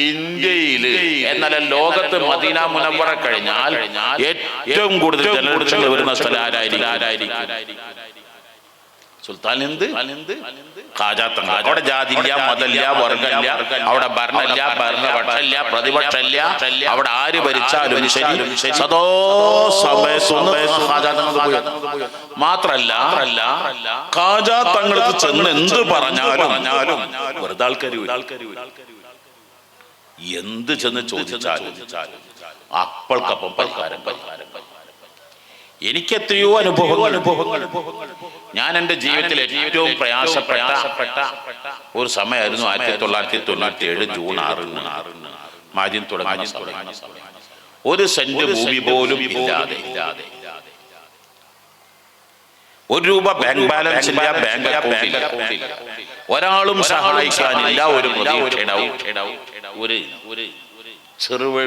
ഇന്ത്യയിൽ എന്നല്ല ലോകത്ത് മദീന മുനവറ കഴിഞ്ഞാൽ ഏറ്റവും കൂടുതൽ ജനലക്ഷങ്ങൾ വരുന്ന സ്ഥലം ആരായിരിക്കും? സുൽത്താൻ എന്ത് അവിടെ ജാതില്ല മതല്ല വർഗല്ല അവിടെ ഭരണല്ല ഭരണപക്ഷല്ല പ്രതിപക്ഷമില്ല. അവിടെ ആര് ഭരിച്ചാലും ശരി സദോ സമയത്തൊന്നും മാത്രല്ല ഖാജാത്തങ്ങൾക്ക് ചെന്ന് എന്ത് പറഞ്ഞാലും വെറുതെ ആൾക്കാർ എന്ത് ചെന്ന് ചോദിച്ചാലും അപ്പൾക്കപ്പം പരിഹാരം പരിഹാരം എനിക്ക് എത്രയോ അനുഭവങ്ങൾ. അനുഭവങ്ങൾ. ഞാൻ എന്റെ ജീവിതത്തിൽ ഏറ്റവും പ്രയാസപ്പെട്ട ഒരു സമയമായിരുന്നു ആയിരത്തി തൊള്ളായിരത്തി തൊണ്ണൂറ്റി ഏഴ് ജൂൺ ആറിന് മാദ്യം തുടങ്ങി ഒരു സെന്റ് ഭൂമി പോലും ഇല്ലാതെ. ഒരു രൂപ ബാങ്ക് ബാലൻസ് ഇല്ല ബാങ്ക് ഒരാളും സഹായിക്കാനില്ല ഒരു പ്രതീക്ഷയുടെ ഒരു ഒരു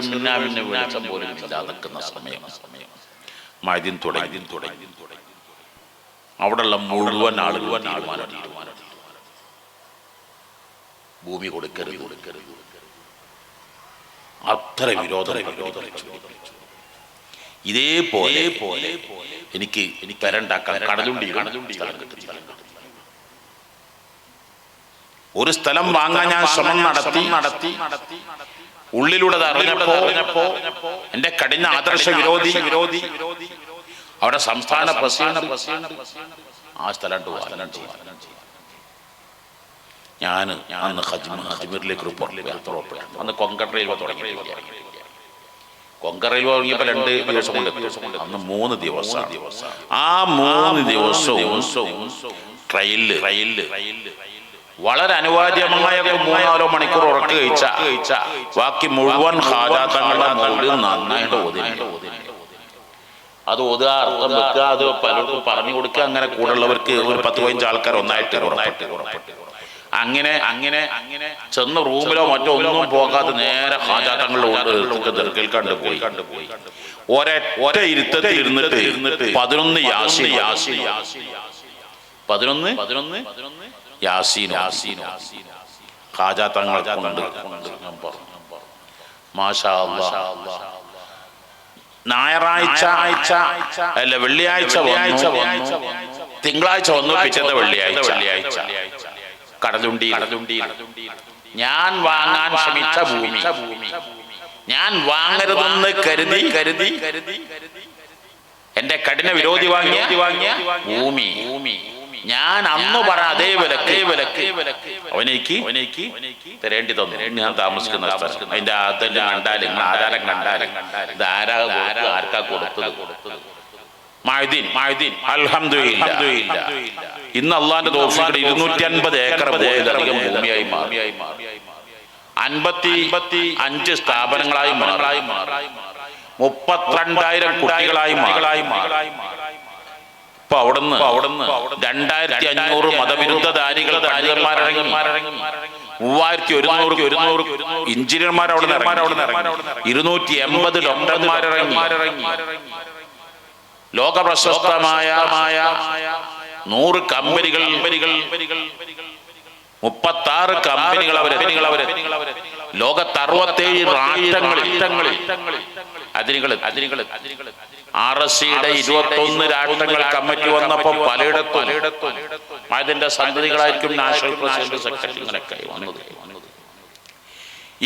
മിന്നാമിന്റെ വെളിച്ചം പോലും ഇല്ലാതെ നിൽക്കുന്ന സമയം. സമയം തുടങ്ങി. തുടങ്ങി തുടങ്ങി. അവിടെയുള്ള മുഴുവൻ ആളുകൾ തീരുമാനം തീരുമാനം. ഭൂമി കൊടുക്കരുത്. കൊടുക്കരുത് അത്ര വിരോധ വിരോധ ഇതേപോലെ പോലെ എനിക്ക് എനിക്ക് പെരണ്ടാക്കാൻ കടലുണ്ടി കടലുണ്ടി ഒരു സ്ഥലം വാങ്ങാൻ ഞാൻ ശ്രമം നടത്തി നടത്തി ഉള്ളിലൂടെ അറിഞ്ഞപ്പോ എന്റെ കഠിന ആദർശ വിരോധി വിരോധി അവിടെ സംസ്ഥാന പ്രസിഡന്റ് ആ സ്ഥലം ഞാൻ അന്ന് ഹജ്മീറിലേക്ക് ഒരു പുറപ്പെട്ടു അന്ന് കൊങ്കൺ റെയിൽവേ തുടങ്ങി കൊങ്കൺ റെയിൽവേ തുടങ്ങിയപ്പോൾ രണ്ട് ദിവസം കൊണ്ട് അന്ന് മൂന്ന് ദിവസം ആ മൂന്ന് ദിവസവും ട്രെയിനിൽ ട്രെയിനിൽ വളരെ അനുവാദ്യമായ മൂന്നാലോ മണിക്കൂർ ഉറക്കി കഴിച്ച. കഴിച്ച ബാക്കി മുഴുവൻ ഹാജാത്തങ്ങളുടെ മുകളിൽ നന്നായിട്ട് ഓതിനുണ്ട് അത് ഓതുക അർത്ഥം വെക്കുക അത് പലർക്കും പറഞ്ഞു കൊടുക്കുക. അങ്ങനെ കൂടെയുള്ളവർക്ക് ഒരു പത്ത് പതിനഞ്ച് ആൾക്കാർ ഒന്നായിട്ട് ഉറപ്പായിട്ട് ഉറപ്പായിട്ട് അങ്ങനെ അങ്ങനെ അങ്ങനെ ചെന്ന് റൂമിലോ മറ്റോ ഒന്നും പോകാതെ നേരെ ഹാജാത്തങ്ങളുടെ പോയി. കണ്ടുപോയി ഒരേ ഒരേ ഇരുത്തത്തിൽ ഇരുന്നിട്ട് ഇരുന്നിട്ട് പതിനൊന്ന് യാസി യാസി. പതിനൊന്ന്? പതിനൊന്ന് യാസീനോ. യാസീനോ ഖാജാ തങ്ങൾ കൊണ്ട് മാഷാ. ഞായറാഴ്ച ആഴ്ച അല്ല വെള്ളിയാഴ്ച വെള്ളിയാഴ്ച തിങ്കളാഴ്ച വന്നു പിറ്റത്തെ വെള്ളിയാഴ്ച. വെള്ളിയാഴ്ച. കടലുണ്ടി കടലുണ്ടി ഞാൻ വാങ്ങാൻ ശ്രമിച്ച ഭൂമി. ഞാൻ വാങ്ങരുതെന്ന് കരുതി കരുതി കരുതി എന്റെ കഠിന വിരോധി വാങ്ങിയ ഭൂമി. ഭൂമി. ഞാൻ അന്ന് പറ അതേ വിലക്ക്. വിലക്ക്. അവനേക്ക് അവനേക്ക് തരേണ്ടി തന്നു. ഞാൻ താമസിക്കുന്ന അതിന്റെ അതെല്ലാം കണ്ടാലും നിങ്ങൾ ആധാരം കണ്ടാലും ഇത് ആരാ ആർക്കാ കൊടുത്തത്? അൽഹംദുലില്ല. ഇന്ന് അള്ളാന്റെ ദോഷങ്ങളുടെ ഇരുന്നൂറ്റി അൻപത് ഏക്കർ ഭൂമിയായി മാറി. അൻപത്തി അഞ്ച് സ്ഥാപനങ്ങളായി മാറായി മാറി. മുപ്പത്തിരണ്ടായിരം കുട്ടികളായി മാറി. ഇപ്പൊ അവിടുന്ന് അവിടുന്ന് രണ്ടായിരത്തി അഞ്ഞൂറ് മതവിരുദ്ധധാരികൾ പണ്ഡിതന്മാരിറങ്ങി മൂവായിരത്തി ഒരുന്നൂറ് ഒരുന്നൂറ് എഞ്ചിനീയർമാർ അവിടെ അവിടെ ഇരുന്നൂറ്റി എൺപത് ഡോക്ടർമാരിറങ്ങി. ലോക പ്രശസ്തമായ നൂറ് കമ്പനികൾ കമ്പനികൾ മുപ്പത്തി ആറ് കമ്പനികൾ അവരെ അവരെ ലോകത്ത് അറുപത്തേഴ് രാഷ്ട്രങ്ങളിൽ. അതിരുകൾ അതിരുകൾ ആർ എസ് സിയുടെ ഇരുപത്തി ഒന്ന് രാഷ്ട്രങ്ങൾ കമ്മിറ്റി വന്നപ്പോൾ പലയിടത്തും പലയിടത്തും അതിന്റെ സന്തതികളായിരിക്കും നാഷണൽ പ്രസിഡന്റ് സെക്രട്ടറി ഇങ്ങനെയൊക്കെ വന്നത്.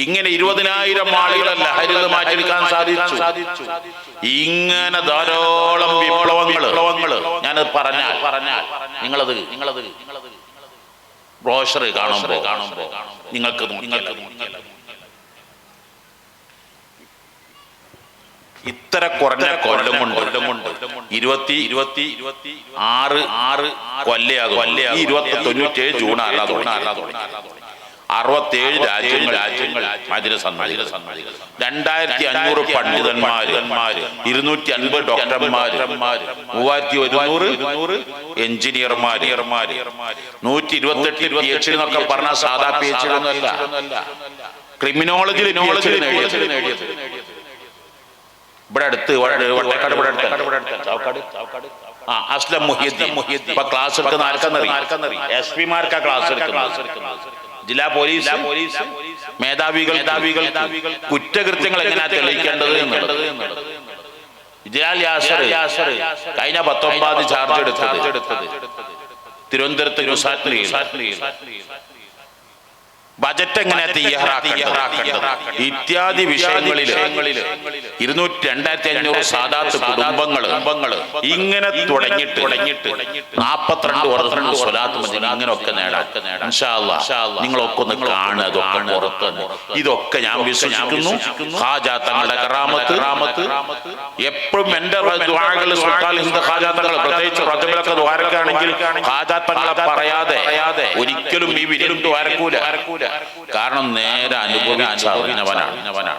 ഇങ്ങനെ ഇരുപതിനായിരം ആളുകളെ ലഹരിത മാറ്റിയെടുക്കാൻ സാധിച്ചു. ഇങ്ങനെ ധാരാളം വിപ്ലവങ്ങൾ വിപ്ലവങ്ങൾ. ഞാനത് പറഞ്ഞാൽ പറഞ്ഞാൽ നിങ്ങളത് നിങ്ങളത് നിങ്ങളത് ബ്രോഷർ കാണുമ്പോ കാണുമ്പോ നിങ്ങൾക്ക് നിങ്ങൾക്ക് ഇത്ര കുറഞ്ഞ കൊല്ലം കൊണ്ട് കൊല്ലം കൊണ്ട് ഇരുപത്തി ഇരുപത്തി ഇരുപത്തി ആറ് ആറ് കൊല്ലയാകും കൊല്ലയാകും ഇരുപത്തി തൊണ്ണൂറ്റേഴ് ജൂൺ ആറാം തുടങ്ങി അറുപത്തേഴ് രാജ്യങ്ങൾ രാജ്യങ്ങൾ രണ്ടായിരത്തി അഞ്ഞൂറ് പണ്ഡിതന്മാര് ഇരുന്നൂറ്റി അൻപത് ഡോക്ടർമാര് മൂവായിരത്തി ഒരുന്നൂറ് എഞ്ചിനീയർമാര്. നൂറ്റി ഇരുപത്തെട്ട് പി എച്ച് എന്നൊക്കെ പറഞ്ഞ സാധാ പി എച്ച് ക്രിമിനോളജി ഇവിടെ അടുത്ത് വട- ഇവിടെ അടുത്ത് ചാവക്കാട് ആ അസ്ലം മുഹിയുദ്ദീൻ ഇപ്പൊ ക്ലാസ് എടുക്കുന്ന ആർക്കെന്നറിയാം? എസ് പിമാർക്കാ ക്ലാസ് എടുക്കുന്നത്. ജില്ലാ പോലീസ് പോലീസ് മേധാവികൾ മേധാവികൾ കുറ്റകൃത്യങ്ങൾ എങ്ങനെയാ തെളിയിക്കേണ്ടത് എന്നുള്ളത്. യാസർ കഴിഞ്ഞ പത്തൊമ്പത് ചാർജ് എടുത്തത്. തിരുവനന്തപുരത്ത് ബജറ്റ് എങ്ങനെ ഇത്യാദി വിഷയങ്ങളിൽ ഇരുന്നൂറ്റി രണ്ടായിരത്തി അഞ്ഞൂറ് സാധാരണ കുടുംബങ്ങൾ ഇങ്ങനെ തുടങ്ങിട്ട് തുടങ്ങിട്ട് നാപ്പത്തിരണ്ട് വർഷം സ്വലാത്ത് അങ്ങനെയൊക്കെ നേടാം. നിങ്ങളൊക്കെ ഒന്ന് കാണുക പുറത്ത് ഇതൊക്കെ ഞാൻ വിശ്വസിക്കുന്നു. ഹാജാ തങ്ങളുടെ കറാമത്ത്. റാമത്ത് എപ്പോഴും എന്റെ പ്രത്യേകിച്ച് റജബിലൊക്കെ ദ്വാരക്കാണെങ്കിൽ ഹാജാത്തങ്ങളെ പറയാതെ ഒരിക്കലും ഈ വിരലും ദ്വാരക്കൂല. കാരണം നേരെ അനുഭവിച്ചറിഞ്ഞവനാണ്